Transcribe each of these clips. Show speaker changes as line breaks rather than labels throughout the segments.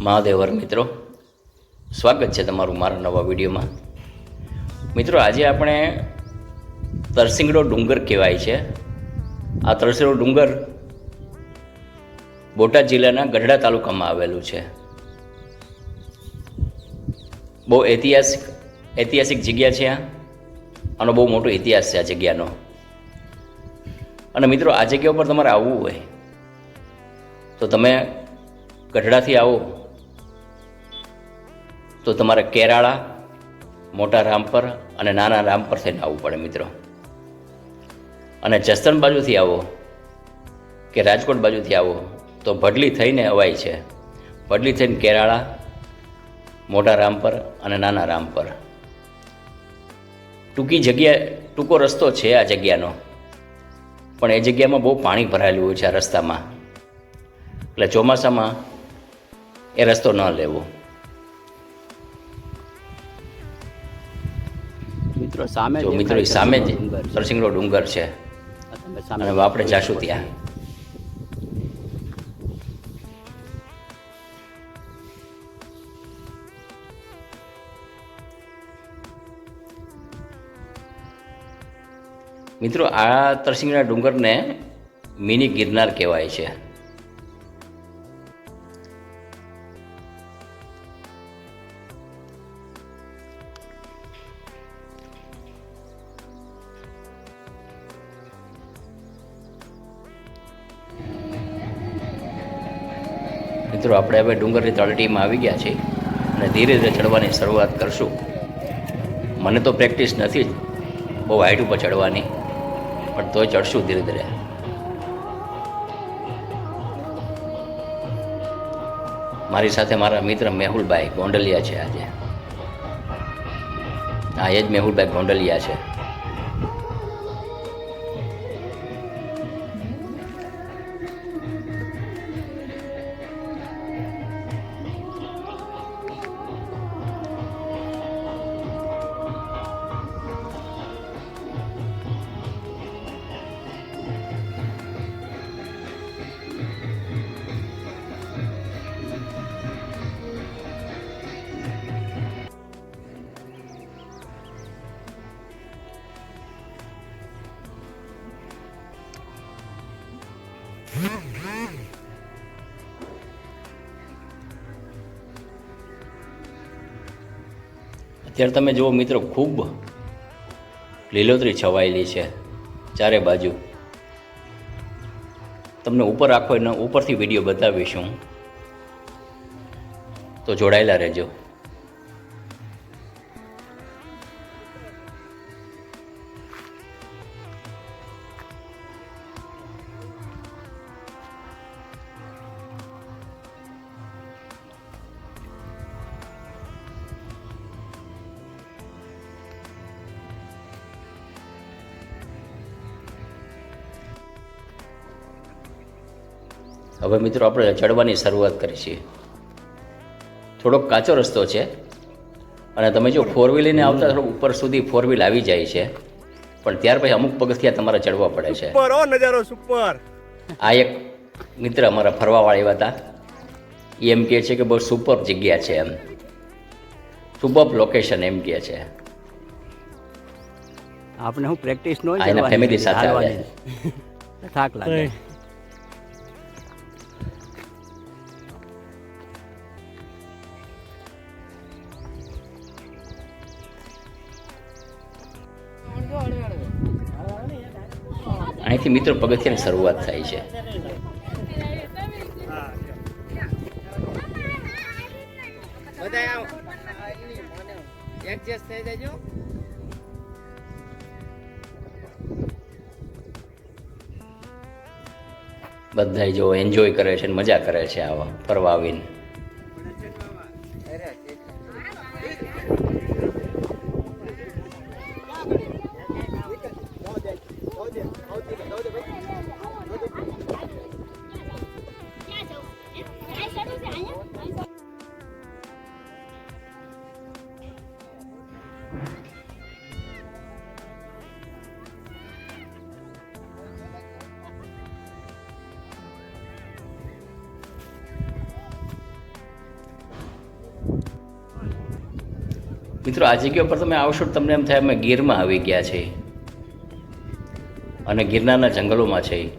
મહાદેવર મિત્રો. સ્વાગત છે તમારું મારા નવા વિડીયોમાં. મિત્રો, આજે આપણે તરસિંગડો ડુંગર કહેવાય છે. આ તરસિંગડો ડુંગર બોટાદ જિલ્લાના ગઢડા તાલુકામાં આવેલું છે. બહુ ઐતિહાસિક ઐતિહાસિક જગ્યા છે આ. આનો બહુ મોટો ઇતિહાસ છે આ જગ્યાનો. અને મિત્રો, આ જગ્યા ઉપર તમારે આવવું હોય. તો તમે ગઢડાથી આવો. તો તમારે કેરાળા, મોટા રામપર અને નાના રામપર થઈને આવવું પડે મિત્રો. અને જસદણ બાજુથી આવો કે રાજકોટ બાજુથી આવો તો ભડલી થઈને અવાય છે. ભડલી થઈને કેરાળા, મોટા રામપર અને નાના રામપર ટૂંકી જગ્યા, ટૂંકો રસ્તો છે આ જગ્યાનો. પણ એ જગ્યામાં બહુ પાણી ભરાયેલું હોય છે આ રસ્તામાં. એટલે ચોમાસામાં એ રસ્તો ન લેવો.
મિત્રો સામે
જો મિત્રો એ સામે જ તરસિંગડો ડુંગર છે. અને આપણે જાશું ત્યાં. મિત્રો આ તરસિંગડા ડુંગરને મિની ગિરનાર કહેવાય છે. મિત્રો, આપણે હવે ડુંગરની તળટીમાં આવી ગયા છીએ અને ધીરે ધીરે ચડવાની શરૂઆત કરશું. મને તો પ્રેક્ટિસ નથી જ બહુ હાઈટ ઉપર ચડવાની, પણ તોય ચડશું ધીરે ધીરે. મારી સાથે મારા મિત્ર મેહુલભાઈ ગોંડલિયા છે આજે. હા, એ જ મેહુલભાઈ ગોંડલિયા છે. અત્યારે તમે જુઓ મિત્રો, ખૂબ લીલોતરી છવાયેલી છે ચારે બાજુ. તમને ઉપર આખો ઉપરથી વીડિયો બતાવીશું તો જોડાયેલા રહેજો. હવે મિત્રો આપણે ચડવાની શરૂઆત કરી છીએ. થોડોક કાચો રસ્તો છે અને તમે જો ફોર વ્હીલ લઈને આવતા થોડું ઉપર સુધી ફોર વ્હીલ આવી જાય છે પણ ત્યાર પછી અમુક પગથિયા તમારે ચડવા પડે છે.
નજારો સુપર.
આ એક મિત્ર અમારા ફરવાવાળા એવા હતા. એ એમ કહે છે કે બહુ સુપર જગ્યા છે એમ. સુપર લોકેશન એમ કહે છે.
આપણે હું પ્રેક્ટિસ નો
એના family સાથે આવ્યા
થાક લાગે.
અહીંથી મિત્રો પગથિયાની શરૂઆત થાય છે.
બધા
જો એન્જોય કરે છે મજા કરે છે આવા ફરવા આવીને. મિત્રો આ જગ્યા પર તમે આવશો તમને એમ થાય અમે ગીરમાં આવી ગયા છે. અને ગિરનારના જંગલોમાં છે.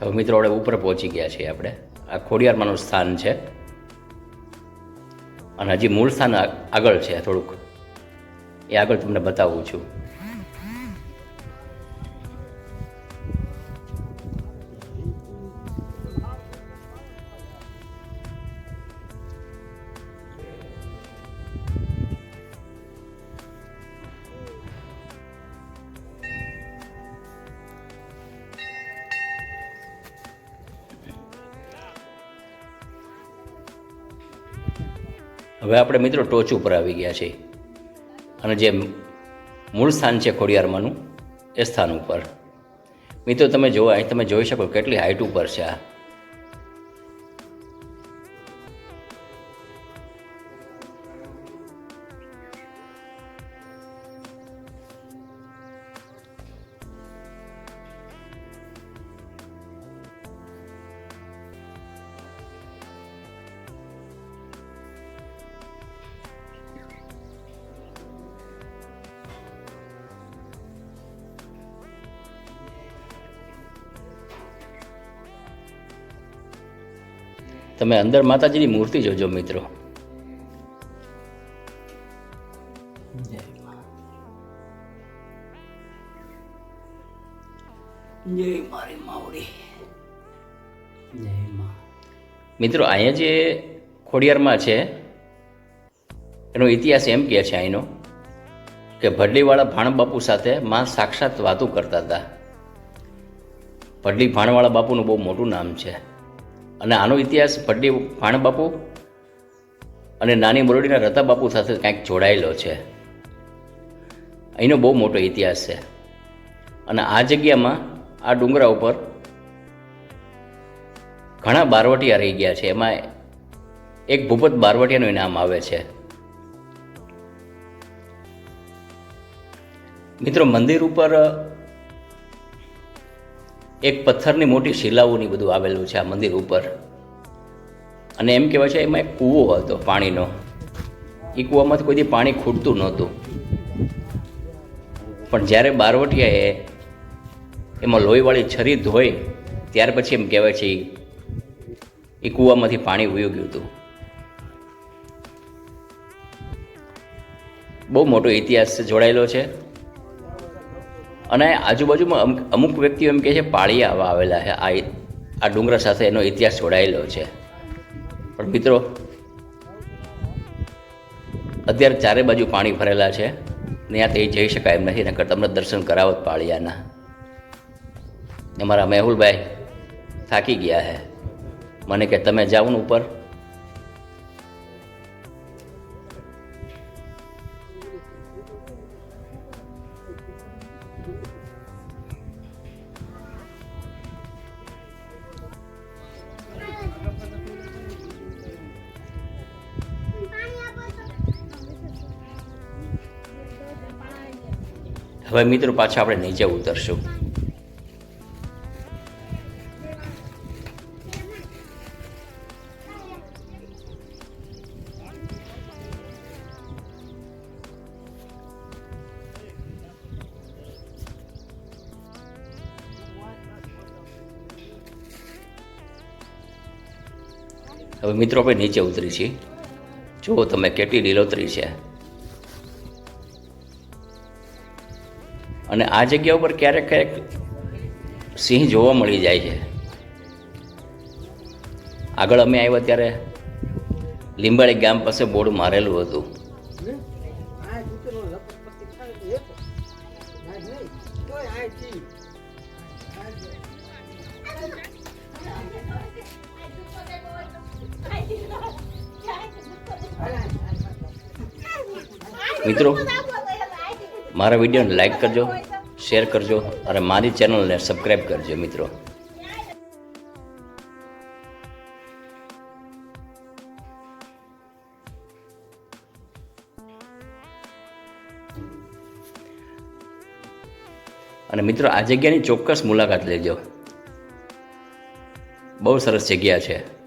હવે મિત્રો આપણે ઉપર પહોંચી ગયા છીએ આપણે. આ ખોડિયારમાંનું સ્થાન છે. અને હજી મૂળ સ્થાન આગળ છે થોડુંક. એ આગળ તમને બતાવું છું. હવે આપણે મિત્રો ટોચ ઉપર આવી ગયા છીએ. અને જે મૂળ સ્થાન છે ખોડિયારમાંનું, એ સ્થાન ઉપર. મિત્રો, તમે જોવા, અહીં તમે જોઈ શકો કેટલી હાઇટ ઉપર છે આ. તમે અંદર માતાજીની મૂર્તિ જોજો મિત્રો.
જય મારી માવડી. જય માં.
મિત્રો અહીંયા જે ખોડિયારમાં છે એનો ઇતિહાસ એમ કહે છે અહીંનો કે ભડલીવાળા ભાણબાપુ સાથે માં સાક્ષાત વાતો કરતા હતા. ભડલી ભાણવાળા બાપુનું બહુ મોટું નામ છે. અને આનો ઇતિહાસ પડ્ડી ભાણબાપુ અને નાની મોરડીના રતા બાપુ સાથે કાંઈક જોડાયેલો છે. અહીંનો બહુ મોટો ઇતિહાસ છે. અને આ જગ્યામાં, આ ડુંગરા ઉપર ઘણા બારવટિયા રહી ગયા છે. એમાં એક ભૂપત બારવટિયાનું ઇનામ આવે છે. મિત્રો, મંદિર ઉપર એક પથ્થરની મોટી શિલાઓની બધું આવેલું છે આ મંદિર ઉપર. અને એમ કહેવાય છે એમાં એક કૂવો હતો પાણીનો. એ કૂવામાંથી કોઈ દી પાણી ખૂટતું નહોતું. પણ જ્યારે બારવટિયાએ એમાં લોહીવાળી છરી ધોઈ, ત્યાર પછી એમ કહેવાય છે એ કૂવામાંથી પાણી વયું ગયું હતું. બહુ મોટો ઇતિહાસ જોડાયેલો છે. અને આજુબાજુમાં અમુક વ્યક્તિઓ એમ કહે છે, પાળિયા આવા આવેલા છે. આ આ ડુંગરા સાથે એનો ઇતિહાસ જોડાયેલો છે. પણ મિત્રો, અત્યારે ચારે બાજુ પાણી ભરેલા છે, ને ત્યાં તે જઈ શકાય એમ નથી, નકર તમને દર્શન કરાવત પાળિયાના. અમારા મારા મેહુલભાઈ થાકી ગયા છે. મને કે, તમે જાઓ ને ઉપર. હવે મિત્રો પાછા આપણે નીચે ઉતરશું. હવે મિત્રો આપણે નીચે ઉતરી છીએ. જુઓ તમે કેટલી લીલોતરી છે. અને આ જગ્યા ઉપર ક્યારેક ક્યારેક સિંહ જોવા મળી જાય છે. આગળ અમે આવ્યા ત્યારે લીંબાળી ગામ પાસે બોર્ડ મારેલું હતું. મિત્રો મારા વિડીયોને લાઇક કરજો શેર કરજો અને મારી ચેનલને સબસ્ક્રાઈબ કરજો મિત્રો. અને મિત્રો, આ જગ્યાની ચોક્કસ મુલાકાત લેજો. બહુ સરસ જગ્યા છે.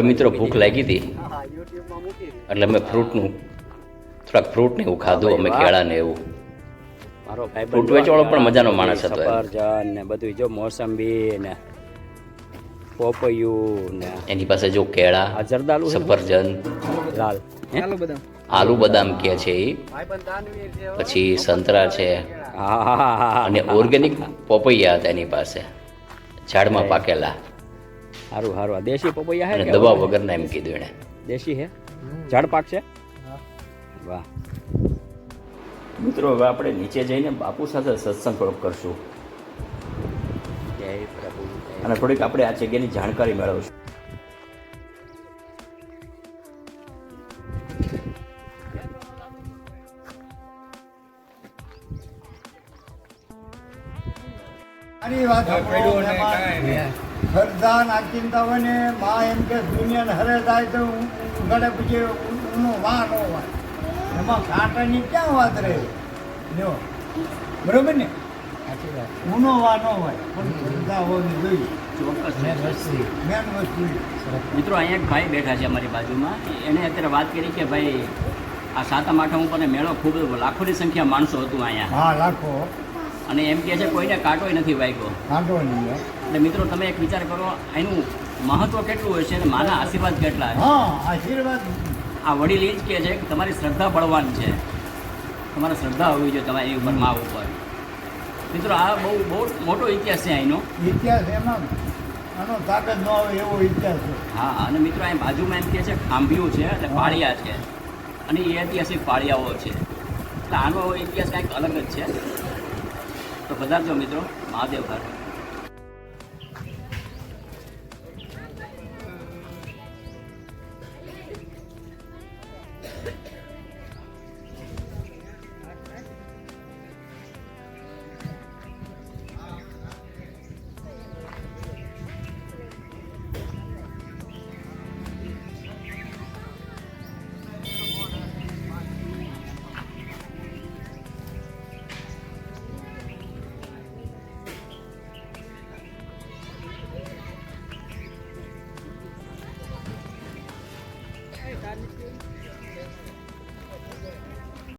હવે મિત્રો ભૂખ લાગી હતી. એટલે મેં ફ્રૂટનું થોડાક ફ્રૂટ ને એવું ખાધું અમે કેળા ને એવું ફ્રૂટ વેચવાળો પણ મજાનો માણસ હતો.
સફરજન ને બધું જો મોસંબી ને પોપૈયું ને
એની પાસે જો કેળા
જરદાલુ?
સફરજન
લાલ?
આલુ બદામ કે છે એ. પછી સંતરા છે
હા હા હા, હા
અને ઓર્ગેનિક પોપૈયા હતા એની પાસે ઝાડમાં પાકેલા
સારું સારું આ દેશી પપૈયા હે વગર
દવા વગરના એમ કીધું એને
દેશી હે? ઝાડ પાક છે? વાહ.
મિત્રો હવે આપણે નીચે જઈને બાપુ સાથે સત્સંગ થોડોક કરશું.
જય પ્રભુ
અને થોડીક આપણે આ જગ્યાની જાણકારી મેળવશું.
વાત શ્રદ્ધા ચિંતા હોય ને માં એમ કે દુનિયાને હરે થાય તો ગળે પછી ઊનો વા ન હોય. એમાં કાંટાની ક્યાં વાત રહે? જો બરોબર ને? ઊનો વા ન હોય પણ શ્રદ્ધા હોવી જોઈએ.
મિત્રો અહીંયા એક ભાઈ બેઠા છે અમારી બાજુમાં. એણે અત્યારે વાત કરી કે ભાઈ આ સાતમ આઠમ ઉપર મેળો ખૂબ લાખોની સંખ્યા માણસો હતું અહીંયા.
હા લાખો.
અને એમ કહે છે કોઈને કાંટોય નથી વાગ્યો.
કાંટો નહીં
એટલે મિત્રો તમે એક વિચાર કરો એનું મહત્વ કેટલું હોય છે અને માના આશીર્વાદ કેટલા છે?
આશીર્વાદ.
આ વડીલ એ જ કહે છે કે તમારી શ્રદ્ધા બળવાન છે. તમારે શ્રદ્ધા હોવી જોઈએ તમારી ઉપર મા ઉપર. મિત્રો આ બહુ બહુ મોટો ઇતિહાસ છે અહીંનો
ઇતિહાસ એમાં આનો તાકાત ન આવે એવો ઇતિહાસ છે.
હા અને મિત્રો અહીં બાજુમાં એમ કહે છે ખાંભિયું છે એટલે પાળિયા છે. અને એ ઐતિહાસિક પાળિયાઓ છે. એટલે આનો ઇતિહાસ કંઈક અલગ જ છે. તો પધારજો મિત્રો મહાદેવ ઘર.